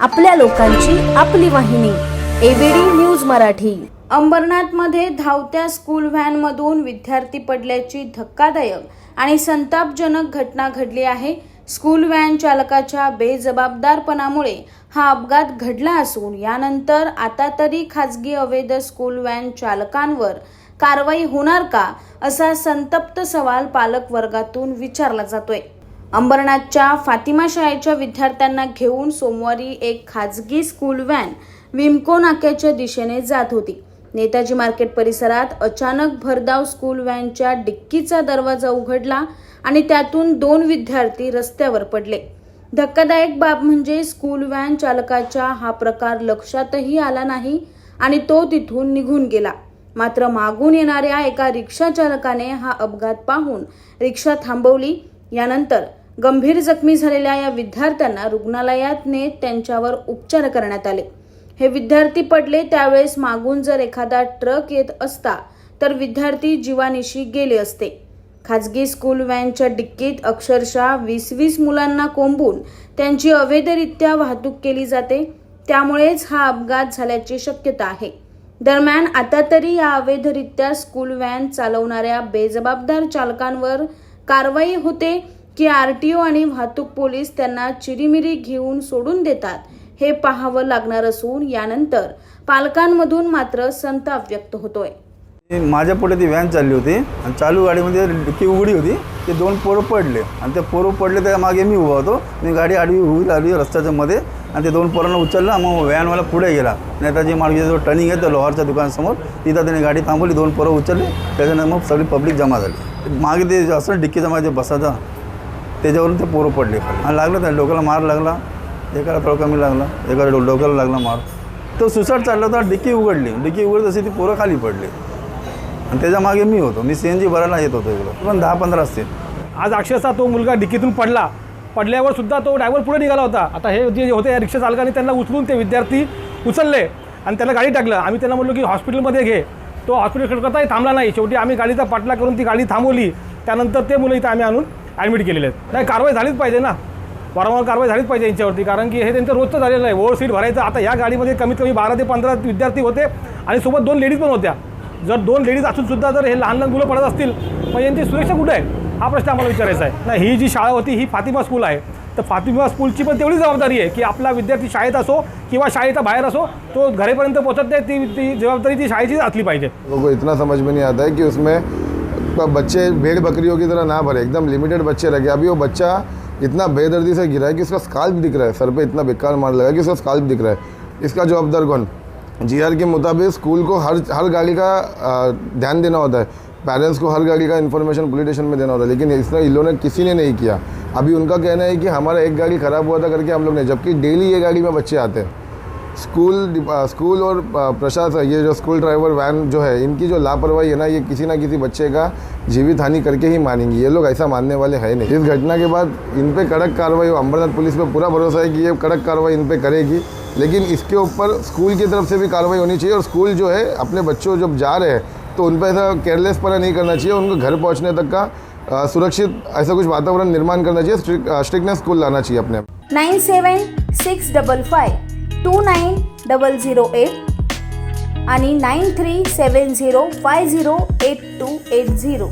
आपल्या लोकांची आपली वाहिनी एबीडी न्यूज मराठी. अंबरनाथमध्ये धावत्या स्कूल व्हॅनमधून विद्यार्थी पडल्याची धक्कादायक आणि संतापजनक घटना घडली आहे. स्कूल व्हॅन चालकाच्या बेजबाबदारपणामुळे हा अपघात घडला असून यानंतर आता तरी खाजगी अवैध स्कूल व्हॅन चालकांवर कारवाई होणार का असा संतप्त सवाल पालक वर्गातून विचारला जातोय. अंबरनाथच्या फातिमा शाळेच्या विद्यार्थ्यांना घेऊन सोमवारी एक खाजगी स्कूल व्हॅन विमको नाक्याच्या दिशेने जात होती. नेताजी मार्केट परिसरात अचानक भरधाव स्कूल व्हॅनच्या डिक्कीचा दरवाजा उघडला आणि त्यातून दोन विद्यार्थी रस्त्यावर पडले. धक्कादायक बाब म्हणजे स्कूल व्हॅन चालकाच्या हा प्रकार लक्षातही आला नाही आणि तो तिथून निघून गेला. मात्र मागून येणाऱ्या एका रिक्षा चालकाने हा अपघात पाहून रिक्षा थांबवली यानंतर गंभीर जखमी झालेल्या या विद्यार्थ्यांना रुग्णालयात नेत त्यांच्यावर उपचार करण्यात आले. हे विद्यार्थी पडले त्यावेळेस मागून जर एखादा ट्रक येत असता तर विद्यार्थी जीवानिशी गेले असते. खाजगी स्कूल व्हॅनच्या डिक्कीत अक्षरशः वीस वीस मुलांना कोंबून त्यांची अवैधरित्या वाहतूक केली जाते. त्यामुळेच हा अपघात झाल्याची शक्यता आहे. दरम्यान आता तरी या अवैधरित्या स्कूल व्हॅन चालवणाऱ्या बेजबाबदार चालकांवर कारवाई होते की आर टी ओ आणि वाहतूक पोलीस त्यांना चिरीमिरी घेऊन सोडून देतात हे पाहावं लागणार असून यानंतर पालकांमधून मात्र संताप व्यक्त होतोय. माझ्या पुढे ती व्हॅन चालली होती आणि चालू गाडीमध्ये डिक्की उघडी होती. ते दोन पोरं पडले आणि ते पोरं पडले त्या मागे मी उभा होतो. मी गाडी आडवी उभी लागली रस्त्याच्या मध्ये आणि ते दोन पोरांना उचललं मग व्हॅनवाला पुढे गेला. नेताजी मार्गीचा जो टर्निंग आहे त्या लोहारच्या दुकानासमोर. तिथं त्याने गाडी थांबवली दोन पोरं उचलली. त्याच्यानंतर मग सगळी पब्लिक जमा झाली. मागे ते असं डिक्कीचा माझ्या बसायचा त्याच्यावरून ते पोरं पडले. आणि लागलं त्या डोक्याला मार लागला. एकाला थोडा कमी लागला एका डो डोक्याला लागला मार. तो सुसाट चालला होता डिक्की उघडली. डिक्की उघड तशी ती पोरं खाली पडली. आणि त्याच्यामागे मी होतो. मी सी एन जी भरायला येत होतो इकडं. पण दहा पंधरा असतील. आज अक्षरशः तो मुलगा डिक्कीतून पडला. पडल्यावर सुद्धा तो ड्रायव्हर पुढे निघाला होता. आता हे जे होते या रिक्षा चालकाने त्यांना उचलून ते विद्यार्थी उचलले आणि त्याला गाडी टाकलं. आम्ही त्यांना म्हटलो की हॉस्पिटलमध्ये घे. तो हॉस्पिटल करताही थांबला नाही. शेवटी आम्ही गाडीचा पाठला करून ती गाडी थांबवली. त्यानंतर ते मुलं इथं आम्ही आणून ॲडमिट केलेले आहेत. नाही कारवाई झालीच पाहिजे ना. वारंवार कारवाई झालीच पाहिजे यांच्यावरती. कारण की हे त्यांचं रोजचं झालेलं आहे ओव्हर सीट भरायचं. आता या गाडीमध्ये कमीत कमी बारा ते पंधरा विद्यार्थी होते आणि सोबत दोन लेडीज पण होत्या. जर दोन लेडीज असूनसुद्धा जर हे लहान लहान मुलं पडत असतील मग यांची सुरक्षा कुठे आहे? हा प्रश्न आम्हाला विचारायचा आहे. नाही ही जी शाळा होती ही फातिमा स्कूल आहे. तर फातिमा स्कूलची पण तेवढी जबाबदारी आहे की आपला विद्यार्थी शाळेत असो किंवा शाळेच्या बाहेर असो तो घरेपर्यंत पोहोचत नाही, ती ती जबाबदारी ती शाळेचीच असली पाहिजे. लोगों को इतना समझ में नहीं आता है कि उसमें बच्चे भेड़ बकरियों की तरह ना भरे, एकदम लिमिटेड बच्चे रखे अभी वो बच्चा इतना बेदर्दी से गिरा है कि उसका स्काल्प दिख रहा है, सर पे इतना बेकार मार लगा कि उसका स्काल्प दिख रहा है। इसका जवाबदार कौन? जीआर के मुताबिक स्कूल को हर हर गाड़ी का ध्यान देना होता है। पेरेंट्स को हर गाड़ी का इन्फॉर्मेशन पुलिस स्टेशन में देना होता है। लेकिन इसने इन लोगों ने किसी ने नहीं किया। अभी उनका कहना है कि हमारा एक गाड़ी ख़राब हुआ था करके हम लोग ने, जबकि डेली ये गाड़ी में बच्चे आते हैं। स्कूल स्कूल और प्रशासन, ये जो स्कूल ड्राइवर वैन जो है, इनकी जो लापरवाही है ना, ये किसी ना किसी बच्चे का जीवित हानि करके ही मानेंगे। ये लोग ऐसा मानने वाले हैं नहीं। इस घटना के बाद इन पर कड़क कार्रवाई अम्बरनाथ पुलिस पर पूरा भरोसा है कि ये कड़क कार्रवाई इन पर करेगी। लेकिन इसके ऊपर स्कूल की तरफ़ से भी कार्रवाई होनी चाहिए और स्कूल जो है, अपने बच्चों जब जा रहे हैं तो उन पर ऐसा केयरलेस केयरलेसपना नहीं करना चाहिए, उनको घर पहुँचने तक का सुरक्षित ऐसा कुछ वातावरण निर्माण करना चाहिए स्ट्रिक्टनेस स्कूल लाना चाहिए अपने nine seven six double five two nine double zero eight आणि nine three seven zero five zero eight two eight zero